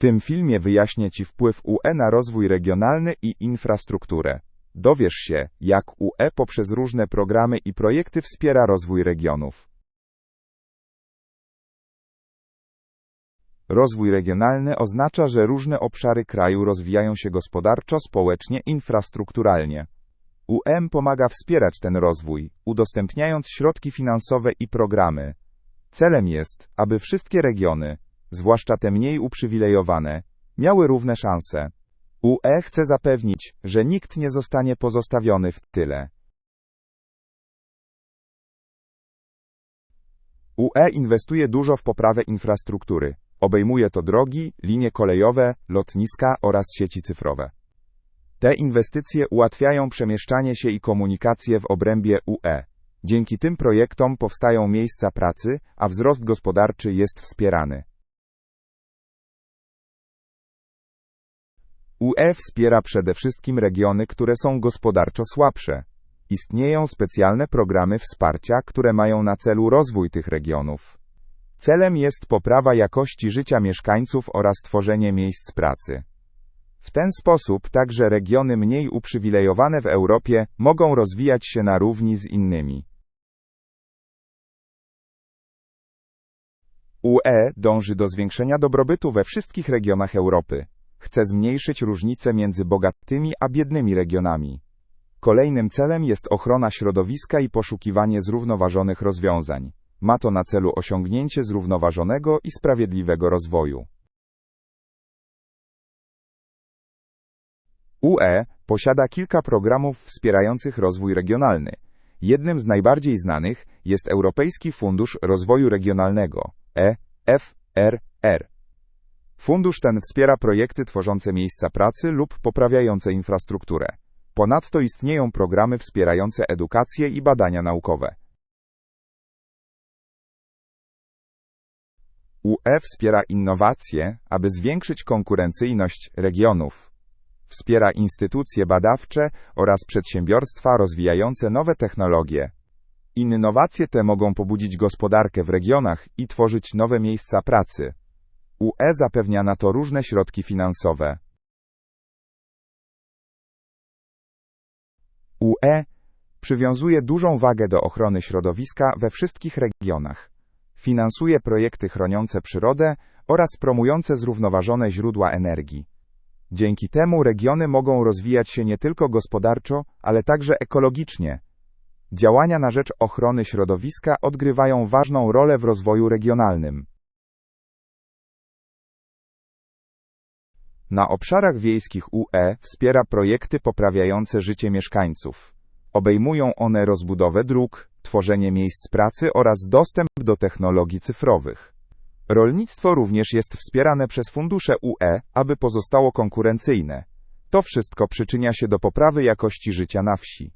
tym filmie wyjaśnię Ci wpływ UE na rozwój regionalny i infrastrukturę. Dowiesz się, jak UE poprzez różne programy i projekty wspiera rozwój regionów. Rozwój regionalny oznacza, że różne obszary kraju rozwijają się gospodarczo, społecznie, infrastrukturalnie. UM pomaga wspierać ten rozwój, udostępniając środki finansowe i programy. Celem jest, aby wszystkie regiony, zwłaszcza te mniej uprzywilejowane, miały równe szanse. UE chce zapewnić, że nikt nie zostanie pozostawiony w tyle. UE inwestuje dużo w poprawę infrastruktury. Obejmuje to drogi, linie kolejowe, lotniska oraz sieci cyfrowe. Te inwestycje ułatwiają przemieszczanie się i komunikację w obrębie UE. Dzięki tym projektom powstają miejsca pracy, a wzrost gospodarczy jest wspierany. UE wspiera przede wszystkim regiony, które są gospodarczo słabsze. Istnieją specjalne programy wsparcia, które mają na celu rozwój tych regionów. Celem jest poprawa jakości życia mieszkańców oraz tworzenie miejsc pracy. W ten sposób także regiony mniej uprzywilejowane w Europie mogą rozwijać się na równi z innymi. UE dąży do zwiększenia dobrobytu we wszystkich regionach Europy. Chce zmniejszyć różnice między bogatymi a biednymi regionami. Kolejnym celem jest ochrona środowiska i poszukiwanie zrównoważonych rozwiązań. Ma to na celu osiągnięcie zrównoważonego i sprawiedliwego rozwoju. UE posiada kilka programów wspierających rozwój regionalny. Jednym z najbardziej znanych jest Europejski Fundusz Rozwoju Regionalnego EFRR. Fundusz ten wspiera projekty tworzące miejsca pracy lub poprawiające infrastrukturę. Ponadto istnieją programy wspierające edukację i badania naukowe. UE wspiera innowacje, aby zwiększyć konkurencyjność regionów. Wspiera instytucje badawcze oraz przedsiębiorstwa rozwijające nowe technologie. Innowacje te mogą pobudzić gospodarkę w regionach i tworzyć nowe miejsca pracy. UE zapewnia na to różne środki finansowe. UE przywiązuje dużą wagę do ochrony środowiska we wszystkich regionach. Finansuje projekty chroniące przyrodę oraz promujące zrównoważone źródła energii. Dzięki temu regiony mogą rozwijać się nie tylko gospodarczo, ale także ekologicznie. Działania na rzecz ochrony środowiska odgrywają ważną rolę w rozwoju regionalnym. Na obszarach wiejskich UE wspiera projekty poprawiające życie mieszkańców. Obejmują one rozbudowę dróg, tworzenie miejsc pracy oraz dostęp do technologii cyfrowych. Rolnictwo również jest wspierane przez fundusze UE, aby pozostało konkurencyjne. To wszystko przyczynia się do poprawy jakości życia na wsi.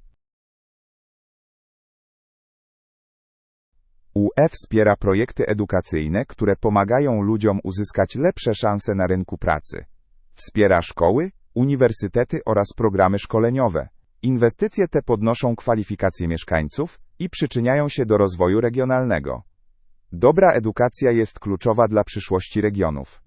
UE wspiera projekty edukacyjne, które pomagają ludziom uzyskać lepsze szanse na rynku pracy. Wspiera szkoły, uniwersytety oraz programy szkoleniowe. Inwestycje te podnoszą kwalifikacje mieszkańców i przyczyniają się do rozwoju regionalnego. Dobra edukacja jest kluczowa dla przyszłości regionów.